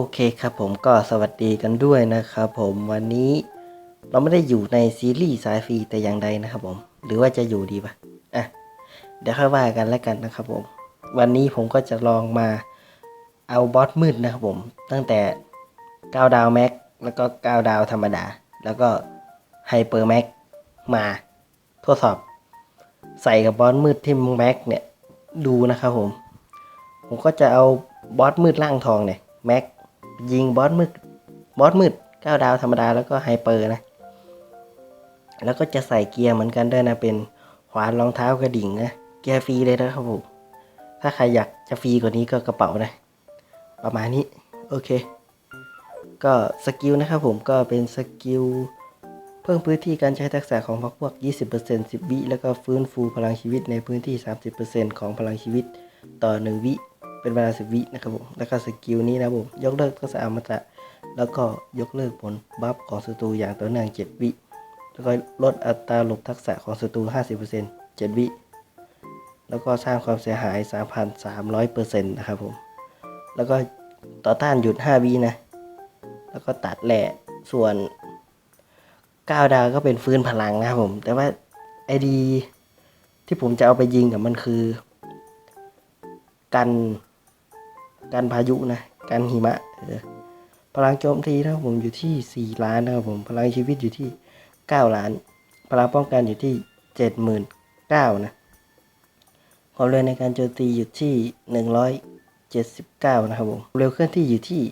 โอเคครับผมก็สวัสดีกันด้วยนะครับผมวันนี้เราไม่ได้อยู่ในซีรีส์สายฟรีแต่อย่างใดนะครับผมหรือว่าจะอยู่ดีปะอะเดี๋ยวค่อยว่ากันแล้วกันนะครับผม วันนี้ผมก็จะลองมาเอาบอสมืดนะครับผม ตั้งแต่9ดาวแม็กแล้วก็9ดาวธรรมดา แล้วก็ไฮเปอร์แม็กมาทดสอบ ใส่กับบอสมืดที่แม็กเนี่ยดูนะครับผม ผมก็จะเอาบอสมืดล่างทองเนี่ยแม็ก ยิงบอสมืดบอสมืด9ดาวธรรมดาแล้วก็ไฮเปอร์นะ แล้วก็จะใส่เกียร์เหมือนกันด้วยนะ เป็นขวานรองเท้ากระดิ่งนะ เกียร์ฟรีเลยนะครับผม ถ้าใครอยากจะฟรีกว่านี้ก็กระเป๋านะ ประมาณนี้ โอเค ก็สกิลนะครับผมก็เป็นสกิลเพิ่มพื้นที่การใช้ทักษะของพรรคพวก 20% 10 วิ แล้วก็ฟื้นฟูพลังชีวิตในพื้นที่ 30%ของพลังชีวิตต่อ 1 วิ เป็นเวลา10วินะครับผมแล้วก็สกิลนี้นะครับผมยกเลิกทักษะอมตะ แล้วก็ยกเลิกผลบัฟของศัตรูอย่างต่อเนื่อง7วิ แล้วก็ลดอัตราหลบทักษะของศัตรู50% 7วิ แล้วก็สร้างความเสียหาย3,300%นะครับผมแล้วก็ต่อต้านหยุด5วินะ แล้วก็ตัดแหล่ส่วน9ดาวก็เป็นฟื้นพลังนะครับผม แต่ว่าไอดีที่ผมจะเอาไปยิงกับมันคือ กัน กันพายุนะกันหิมะพลังโจมตีนะครับผมอยู่ที่ 4 ล้านนะครับผมพลังชีวิตอยู่ที่ 9 ล้าน พลังป้องกันอยู่ที่ 79,000นะความเร็วในการโจมตีอยู่ที่ 179 นะครับผมเร็วเคลื่อนที่อยู่ที่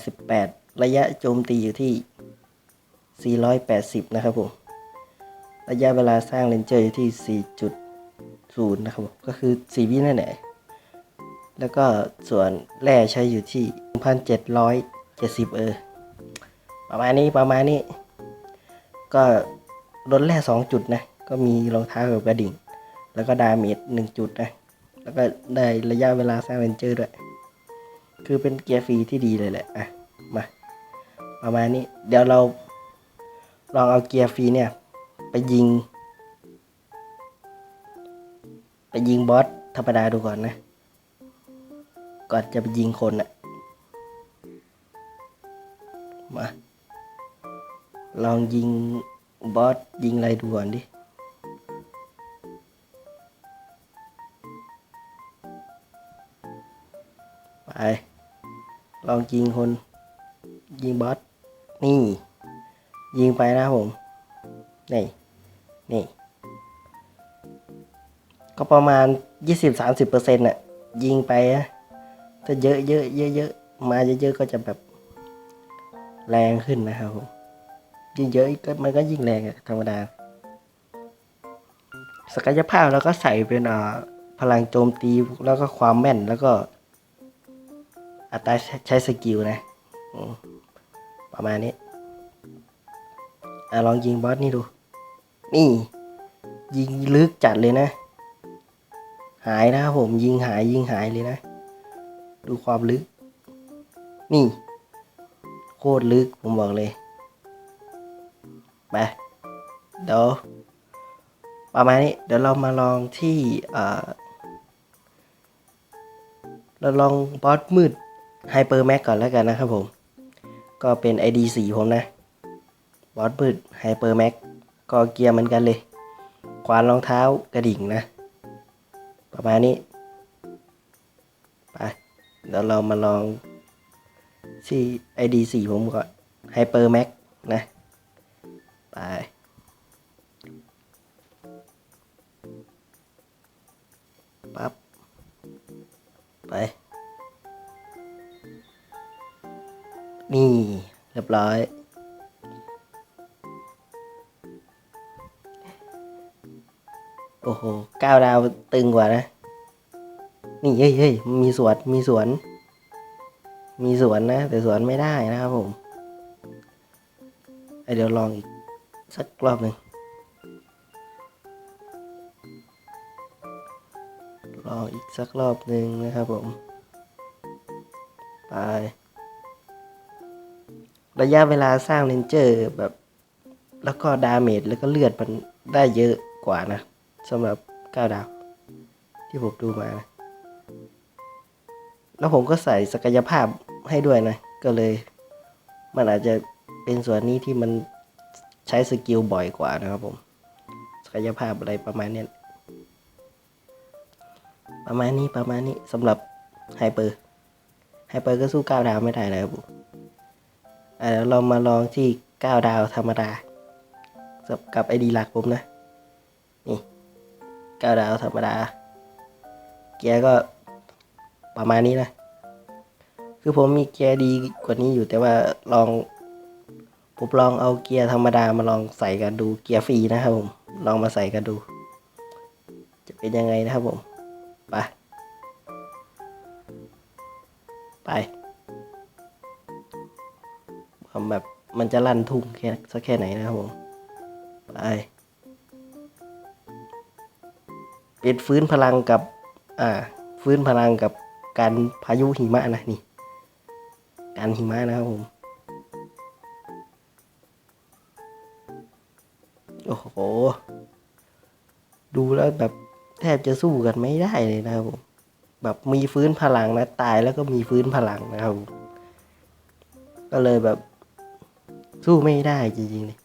88 ระยะโจมตีอยู่ที่ 480 นะครับผมระยะเวลาสร้างเลนเจอร์อยู่ที่ 4.0 นะครับผมก็คือ 4 วินั่นแหละ แล้วก็ส่วนแร่ใช้อยู่ที่ 1,770 เออ ประมาณนี้ประมาณนี้ ก็ลดแร่ 2 จุดนะ ก็มีรองเท้ากับกระดิ่ง แล้วก็ดาเมจ1จุดนะ แล้วก็ได้ระยะเวลาสร้างเลนเจอร์ด้วย คือเป็นเกียร์ฟรีที่ดีเลยแหละ อะ มา ประมาณนี้ เดี๋ยวเราลองเอาเกียร์ฟรีเนี่ย ไปยิง ไปยิงบอสธรรมดาดูก่อนนะ ก่อนจะไปยิงคนอะมา ลองยิงบอสยิงอะไรดูก่อนดิไป ลองยิงคน ยิงบอสนี่ ยิงไปนะผม นี่ นี่ ก็ประมาณ 20-30%เปอร์เซ็นต์น่ะ ยิงไปนะ ถ้าเยอะเยอะเยอะเยอะมาเยอะๆก็จะแบบแรงขึ้นนะครับผมยิ่งเยอะก็มันก็ยิ่งแรงอะธรรมดา ศักยภาพเราก็ใส่เป็นอ่าพลังโจมตีแล้วก็ความแม่นแล้วก็อัตราใช้สกิลนะประมาณนี้อลองยิงบอสนี่ดู นี่ ยิงลึกจัดเลยนะ หายนะครับผมยิงหายยิงหายเลยนะ ดูความลึก นี่ โคตรลึก ผมบอกเลยไปเดี๋ยวประมาณนี้ เดี๋ยวเรามาลองที่เราลองบอสมืดไฮเปอร์แม็กก่อนแล้วกันนะครับผม ก็เป็น ID สีผมนะ บอสมืดไฮเปอร์แม็กก็เกียร์เหมือนกันเลย ควานรองเท้ากระดิ่งนะ ประมาณนี้ ไป เดี๋ยวเรามาลองที่ ID สีผมก่อนไฮเปอร์แม็กนะ ไปปั๊บไป นี่เรียบร้อยโอ้โหก้าวดาวตึงกว่านะ นี่เฮ้ยเฮ้ยมีสวน มีสวน มีสวนนะ แต่สวนไม่ได้นะครับผมเดี๋ยวลองอีกสักรอบหนึ่งลองอีกสักรอบหนึ่งนะครับผม ไป ระยะเวลาสร้างเลนเจอร์แบบ แล้วก็ดาเมจแล้วก็เลือดมันได้เยอะกว่านะสำหรับ 9 ดาว ที่ผมดูมานะ แล้วผมก็ใส่ศักยภาพให้ด้วยนะ ก็เลย มันอาจจะเป็นส่วนนี้ที่มันใช้สกิลบ่อยกว่านะครับผม ศักยภาพอะไรประมาณนี้ประมาณนี้ประมาณนี้สำหรับไฮเปอร์ไฮเปอร์ก็สู้ก้าวดาวไม่ได้นะครับผมเดี๋ยวเรามาลองที่ก้าวดาวธรรมดากับไอดีหลักผมนะ นี่ก้าวดาวธรรมดา เกียร์ก็ ประมาณนี้นะ คือผมมีเกียร์ดีกว่านี้อยู่แต่ว่าลองผมลองเอาเกียร์ธรรมดามาลองใส่กันดูเกียร์ฟรีนะครับผม ลองมาใส่กันดู จะเป็นยังไงนะครับผม ไป ไปทำแบบมันจะลั่นทุ่งแค่สักแค่ไหนนะครับผม ไปเป็นฟื้นพลังกับ อ่า ฟื้นพลังกับ การพายุหิมะนะนี่ การหิมะนะครับผมโอ้โห ดูแล้วแบบแทบจะสู้กันไม่ได้เลยนะครับผม แบบมีฟื้นพลังนะตายแล้วก็มีฟื้นพลังนะครับผมก็เลยแบบสู้ไม่ได้จริงๆเลย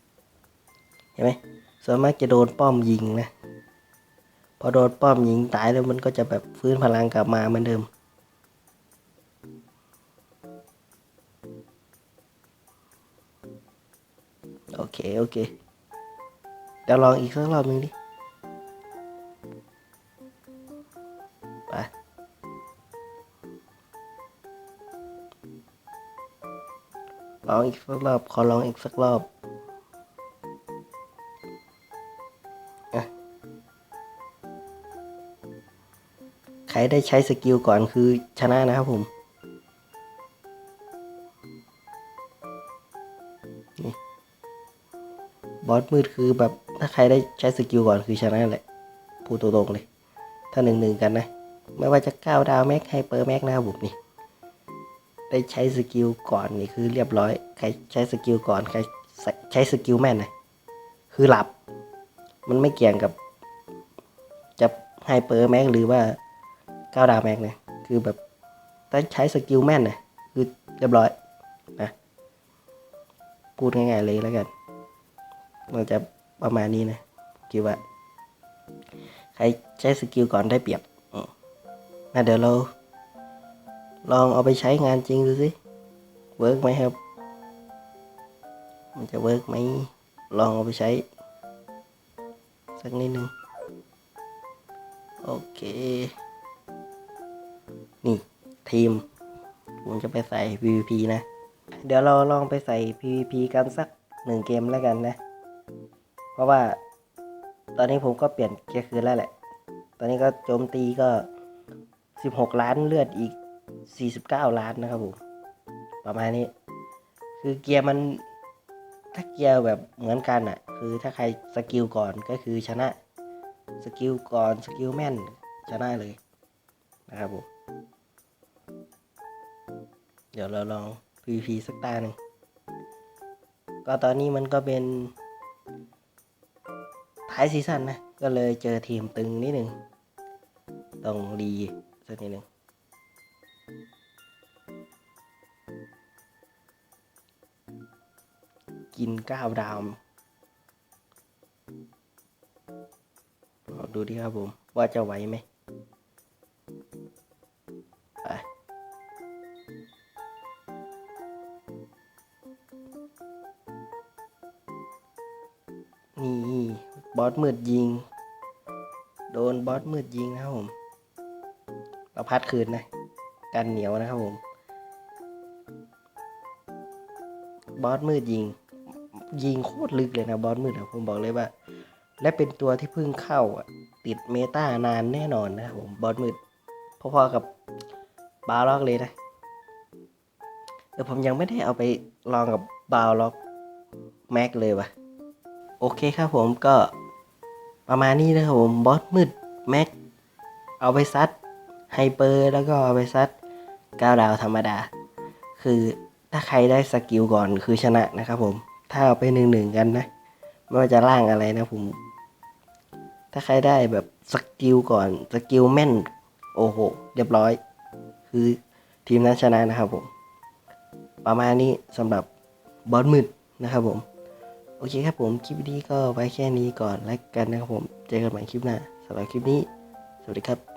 เห็นไหมส่วนมากจะโดนป้อมยิงนะ พอโดนป้อมยิงตายแล้วมันก็จะแบบฟื้นพลังกลับมาเหมือนเดิม โอเค โอเค เดี๋ยวลองอีกสักรอบนึงดิ ไป ลองอีกสักรอบ ขอลองอีกสักรอบใครได้ใช้สกิลก่อนคือชนะนะครับผม บอสมืดคือแบบถ้าใครได้ใช้สกิลก่อนคือชนะแหละพูดตรงๆเลย ถ้าหนึ่งหนึ่งกันนะ ไม่ว่าจะก้าวดาวแม็กไฮเปอร์แม็กนะครับผมนี่ได้ใช้สกิลก่อนนี่คือเรียบร้อย ใครใช้สกิลก่อนใครใช้สกิลแม่นนะคือหลับ มันไม่เกี่ยงกับ จะไฮเปอร์แม็กหรือว่าก้าวดาวแม็กนะคือแบบถ้าใช้สกิลแม่นนะคือเรียบร้อยนะพูดง่ายๆเลยแล้วกัน มันจะประมาณนี้นะคิดว่า ใครใช้สกิลก่อนได้เปรียบมนะเดี๋ยวเรา ลองเอาไปใช้งานจริงดูสิเวิร์กไหมครับ มันจะเวิร์กไหมลองเอาไปใช้ สักนิดนึงโอเค นี่ ทีม ผมจะไปใส่ PVP นะ เดี๋ยวเราลองไปใส่ PVP กันสักหนึ่งเกมแล้วกันนะ เพราะว่าตอนนี้ผมก็เปลี่ยนเกียร์คืนแล้วแหละ ตอนนี้ก็โจมตีก็ 16 ล้านเลือดอีก 49 ล้านนะครับผม ประมาณนี้ คือเกียร์มันถ้าเกียร์แบบเหมือนกันอะ คือถ้าใครสกิลก่อนก็คือชนะ สกิลก่อนสกิลแม่นชนะเลยนะครับผม เดี๋ยวเราลอง PVP สักตาหนึ่ง ก็ตอนนี้มันก็เป็น ท้ายซีซั่นนะก็เลยเจอทีมตึงนิดหนึ่งต้องดีสักนิดหนึ่งกินก้าวดาวดูดิครับผม ว่าจะไหวไหมไปนี่ บอสมืดยิง โดนบอสมืดยิงนะครับผมเราพัดคืนนะกันเหนียวนะครับผม บอสมืดยิง ยิงโคตรลึกเลยนะบอสมืดอะผมบอกเลยว่า และเป็นตัวที่เพิ่งเข้าติดเมตานานแน่นอนนะครับผมบอสมืดพอๆกับบาล็อกเลยนะแต่ผมยังไม่ได้เอาไปลองกับบาล็อกแม็กเลยวะโอเคครับผมก็ ประมาณนี้นะครับผมบอสมืดแม็กเอาไปซัดไฮเปอร์แล้วก็เอาไปซัดก้าวดาวธรรมดา คือถ้าใครได้สกิลก่อนคือชนะนะครับผม ถ้าเอาไปหนึ่งหนึ่งกันนะ ไม่ว่าจะล่างอะไรนะผม ถ้าใครได้แบบสกิลก่อนสกิลแม่น โอ้โห เรียบร้อย คือทีมนั้นชนะนะครับผม ประมาณนี้สำหรับบอสมืดนะครับผม โอเคครับผมคลิปนี้ก็ไว้แค่นี้ก่อนแล้วกันนะครับผม เจอกันใหม่คลิปหน้าสำหรับคลิปนี้ สวัสดีครับ